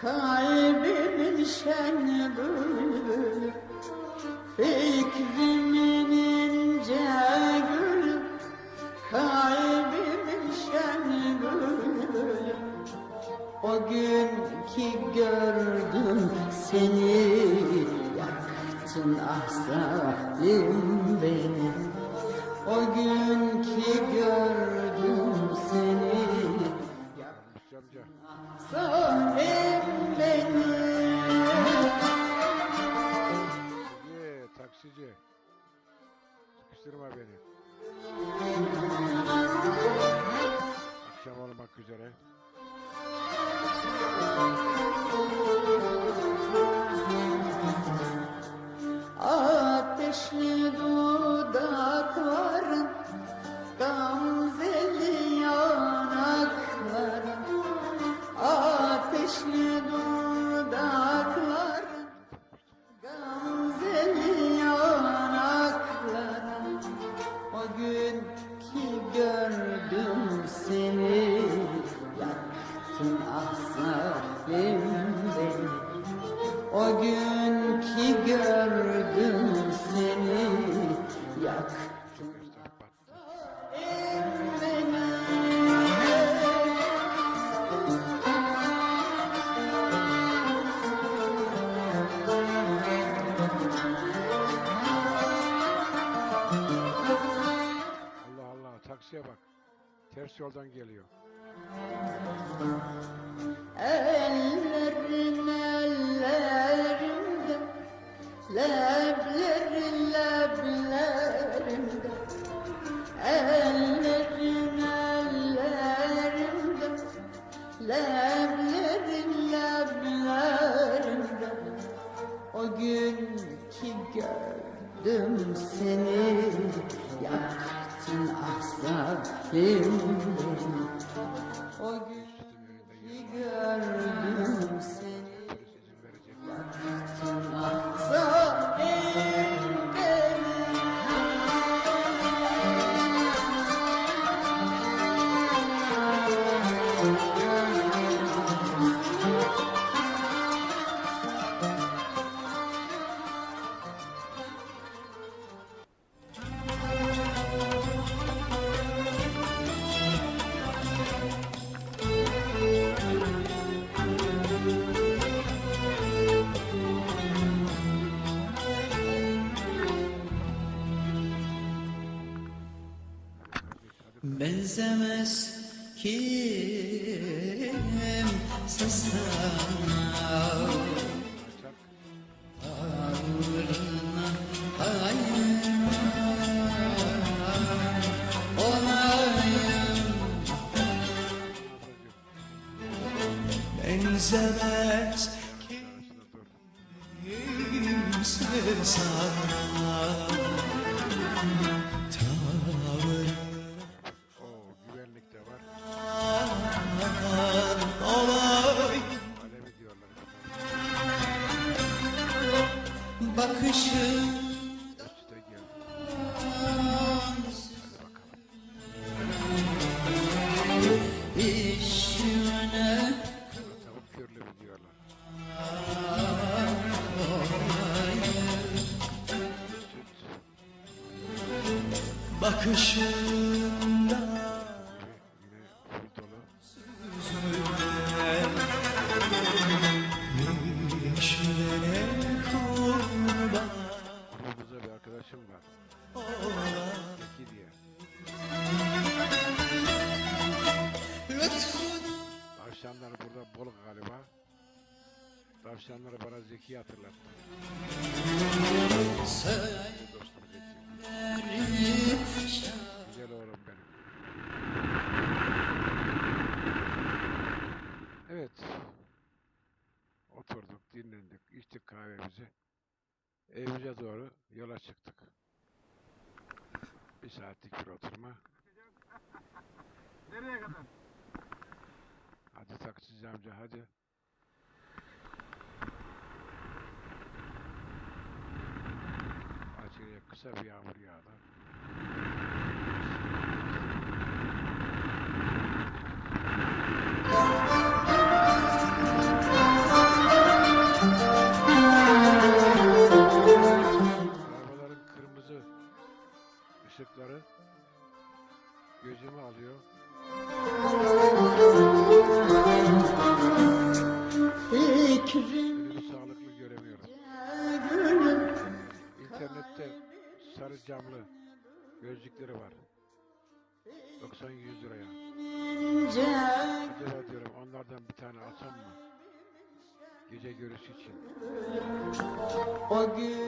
Kalbimin şen bülbülü Fikrimin ince gülü Kalbimin şen bülbülü O gün ki gördüm seni. Yaktın ah zalim beni. O gün ki gördüm seni. Yanlış amca. Zalim Sıkıştırma beni. Akşam olmak üzere. Ateşli dudakların Gamzeli yanakların Ateşli dudakların gördüm seni beni. Allah Allah taksiye bak. Ters yoldan geliyor. Ellerin ellerimde Leblerin gördüm seni. Yaktın ah Benzemez kim sana Kaçak. Tavrına hayran olayım Benzemez kimse sana Nereye kadar? Hadi taksici amca hadi. Acele kısa bir yağmur yağdı. İnternette sarı camlı gözlükleri var. 90-100 liraya. ince Acaba diyorum onlardan bir tane alsam mı? Gece görüşü için.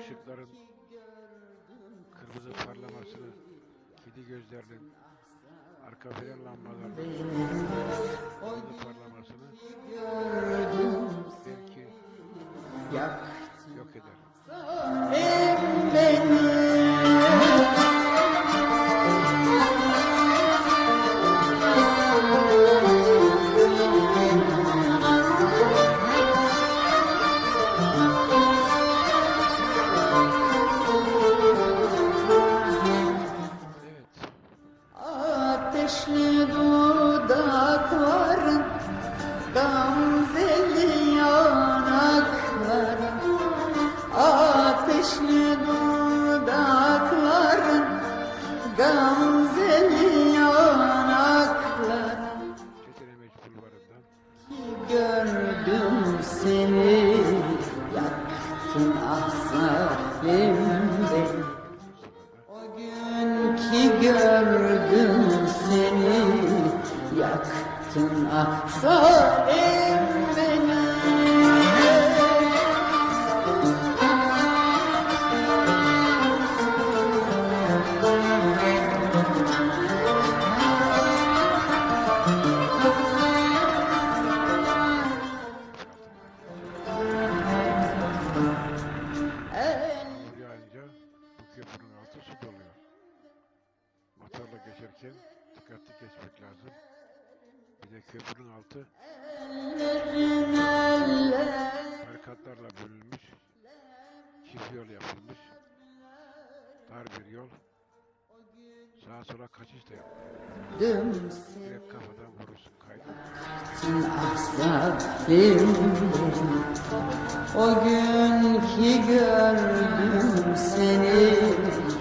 Işıkların kırmızı parlamasını, kedi gözlerinin arka fren lambalarının dudakların Gamzeli yanakların Gördüm seni Yaktın ah zalim beni O gün ki gördüm seni Yaktın ah Dar bir yol. Sağa sola kaçış da seni Direkt kafadan vurursun kaydı. zalim O gün ki gördüm seni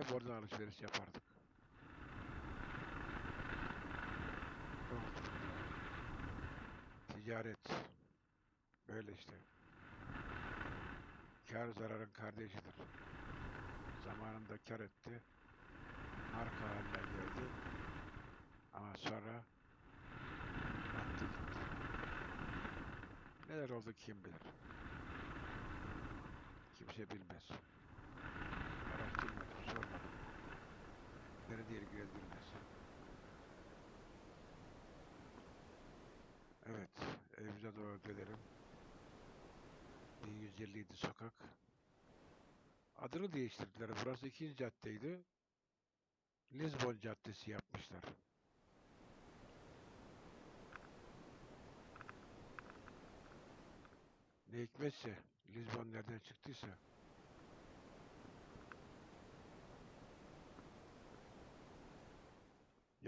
Hep oradan alışveriş yapardık. Ticaret. Böyle işte. Kar zararın kardeşidir. Zamanında kar etti. Marka haline geldi. Ama sonra battı gitti. Neler oldu kim bilir. Kimse bilmez. Beni de ilgilendirmez. Evet, evimize doğru dönelim. 1157 sokak. Adını değiştirdiler. Burası ikinci caddeydi. Lisbon Caddesi yapmışlar. Ne hikmetse Lisbon nereden çıktıysa.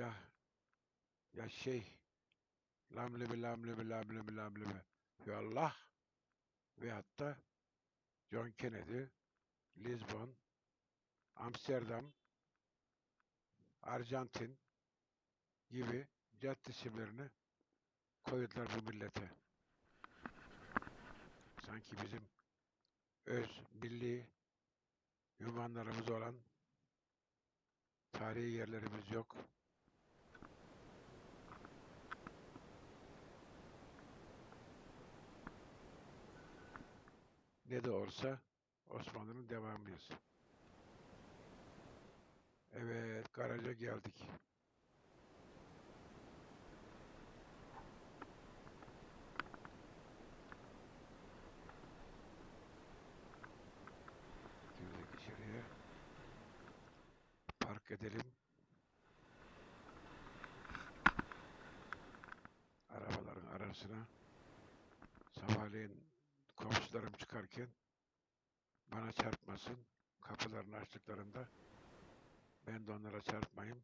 Ya ya şey lamlemi lamlemi lamlemi lamlemi ve Allah ve hatta John Kennedy Lisbon Amsterdam Arjantin gibi cadde isimlerini koydular bu millete. Sanki bizim öz milli ünvanlarımız olan tarihi yerlerimiz yok. Ne de olsa Osmanlı'nın devamıyız. Evet, garaja geldik. Girdik içeriye. Park edelim. Arabaların arasına. Sabah sabahleyin komşularım çıkarken bana çarpmasın. Kapılarını açtıklarında ben de onlara çarpmayayım